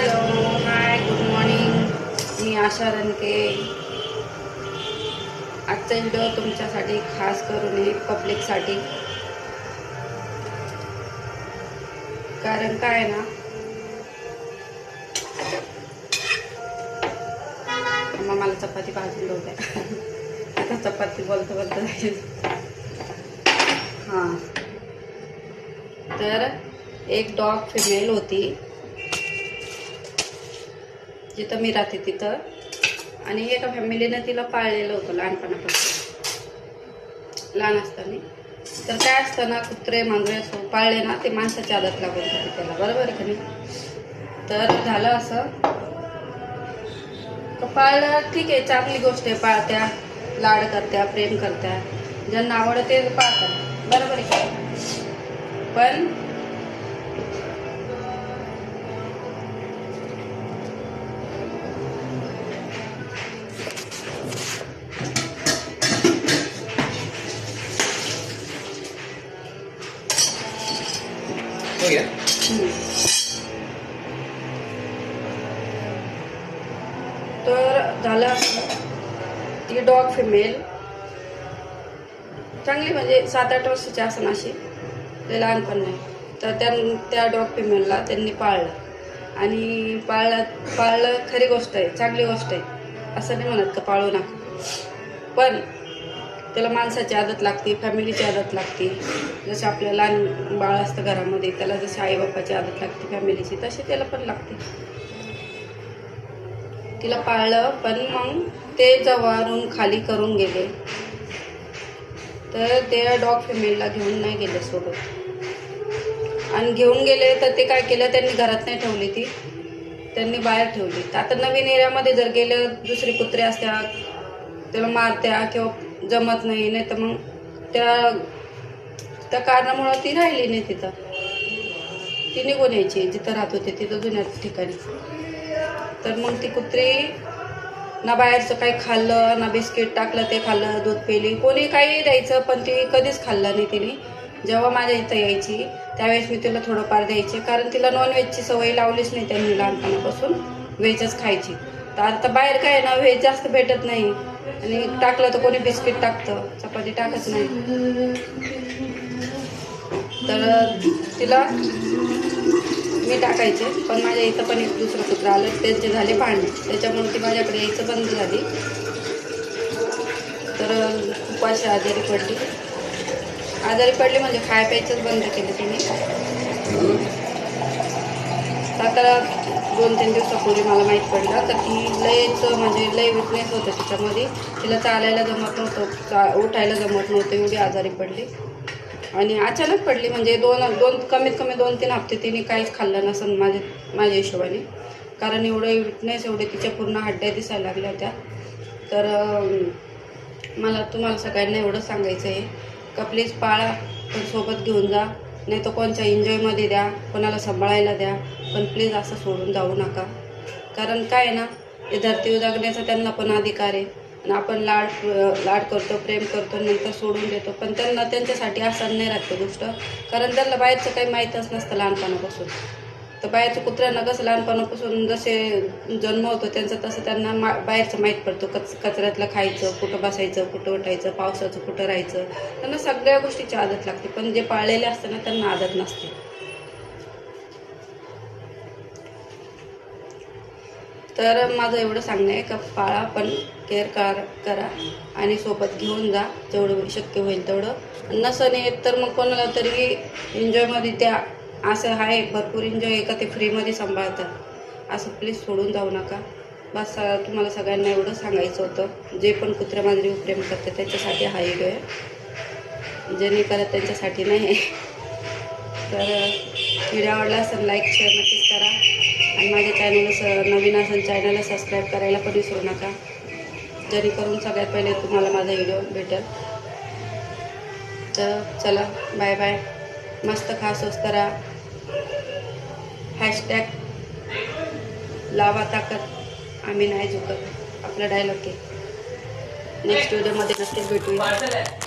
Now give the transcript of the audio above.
Hello hi good morning मी आशा रणके आजचा video तुमच्यासाठी खास करून आहे पब्लिकसाठी कारण काय आहे ना? मग मला चपाती भाजून देऊ आता चपाती बोलतो बोलतो जाईल. हां. तर एक डॉग फिमेल होती. जिथं मी राहते तिथं. आणि एका फॅमिलीनं तिला पाळलेलं होतं लहानपणापासून. लहान असताना. तर काय असतं ना कुत्रे मांजरे असो पाळले ना ते माणसाच्या आदत लागून जाते त्याला. बरोबर आहे का नाही? तर झालं असं. पाळलं ठीक आहे चांगली गोष्ट आहे पाळत्या लाड करत्या प्रेम करत्या. ज्यांना आवडते पाळतात. बरोबर आहे पण Mira. तर झालं असं ती डॉग फिमेल चांगली म्हणजे सात आठ वर्षाची असं अशी. ते लहानपण नाही. तर त्या त्या डॉग फिमेलला त्यांनी पाळलं. आणि पाळलं पाळलं खरी गोष्ट आहे. चांगली गोष्ट आहे. असं नाही म्हणत का पाळू नका. पण त्याला माणसाची आदत लागते फॅमिलीची आदत लागते. जसं आपल्या लहान बाळ असतं घरामध्ये त्याला जशी आईबापाची आदत लागते फॅमिलीची तशी त्याला पण लागते. तिला पाळलं पण मग ते जवारून खाली करून गेले. तर ते डॉग फॅमिलीला घेऊन नाही गेले सोबत. आणि घेऊन गेले तर ते काय केलं त्यांनी घरात नाही ठेवली ती. त्यांनी बाहेर ठेवली. तर आता नवीन एरियामध्ये जर गेलं दुसरे कुत्रे असत्या त्याला मारत्या किंवा जमत नाही नाही तर मग त्या त्या कारणामुळं ती राहिली नाही तिथं. ती निघून यायची जिथं राहत होते तिथं जुन्या ठिकाणी. तर मग ती कुत्री ना बाहेरचं काही खाल्लं ना बिस्किट टाकलं ते खाल्लं दूध पेली. कोणी काही द्यायचं पण ती कधीच खाल्लं नाही तिने. जेव्हा माझ्या इथं यायची त्यावेळेस मी तिला थोडंफार द्यायचे. कारण तिला नॉनव्हेजची सवय लावलीच नाही त्यांनी लहानपणापासून व्हेजच खायची. तर आता बाहेर काय आहे ना व्हेज जास्त भेटत नाही. आणि टाकलं तर कोणी बिस्किट टाकतं चपाती टाकत नाही. तर तिला मी टाकायचे पण माझ्या इथं पण एक दुसरं कुत्र आलं त्यांचे झाले पाणी त्याच्यामुळे ती माझ्याकडे यायचं बंद झाली. तर खूप अशी आजारी पडली. आजारी पडली म्हणजे खाय प्यायचंच बंद केलं तिने. आता दोन तीन दिवसापूर्वी मला माहीत पडलं. तर ती लयच म्हणजे लय विकनेस होतं तिच्यामध्ये. तिला चालायला जमत नव्हतं चा उठायला जमत नव्हतं एवढी आजारी पडली. आणि अचानक पडली म्हणजे दोन दोन कमीत कमी दोन तीन हप्ते तिने काहीच खाल्लं नसन माझ्या माझ्या हिशोबाने. कारण एवढं विकनेस एवढे तिच्या पूर्ण हड्ड्या दिसायला लागल्या होत्या. तर मला तुम्हाला सगळ्यांना एवढं सांगायचं आहे का प्लीज पाळा पण सोबत घेऊन जा. नाही तर कोणच्या एन्जॉयमध्ये द्या कोणाला सांभाळायला द्या पण प्लीज असं सोडून जाऊ नका. कारण काय आहे ना हे धरती उजागण्याचा त्यांना पण अधिकार आहे. आणि आपण लाड लाड करतो प्रेम करतो नंतर सोडून देतो पण त्यांना त्यांच्यासाठी आसान नाही राहते गोष्ट. कारण त्यांना बाहेरचं काही माहीतच नसतं लहानपणापासून. तर बाहेरच्या कुत्र्यांना कसं लहानपणापासून जसे जन्म होतो त्यांचं तसं त्यांना मा बाहेरचं माहीत पडतो. कच कचऱ्यातलं खायचं कुठं बसायचं कुठं उठायचं पावसाचं कुठं राहायचं. त्यांना सगळ्या गोष्टीची आदत लागते. पण जे पाळलेले असतं ना त्यांना आदत नसते. तर माझं एवढं सांगणं आहे का पाळा पण केअर कार करा आणि सोबत घेऊन जा. जेवढं शक्य होईल तेवढं. नसं नाही तर मग कोणाला तरी एन्जॉयमध्ये त्या असं आहे भरपूर एन्जॉय आहे का ते फ्रीमध्ये सांभाळतात. असं प्लीज सोडून जाऊ नका. बस तुम्हाला सगळ्यांना एवढं सांगायचं होतं. जे पण कुत्र्या मांजरी प्रेम करते त्याच्यासाठी हा व्हिडिओ आहे. जे नाही करत त्यांच्यासाठी नाही आहे. तर व्हिडिओ आवडला असेल लाईक शेअर नक्कीच करा. आणि माझ्या चॅनल स नवीन असेल चॅनलला सबस्क्राईब करायला पण विसरू नका. जेणेकरून सगळ्यात पहिले तुम्हाला माझा व्हिडिओ भेटेल. तर चला बाय बाय मस्त खा स्वस्त राहा. हॅशटॅग लावा ताकद आम्ही नाही झुकत. आपला डायलॉग आहे नेक्स्ट व्हिडिओमध्ये नक्कीच भेटूया.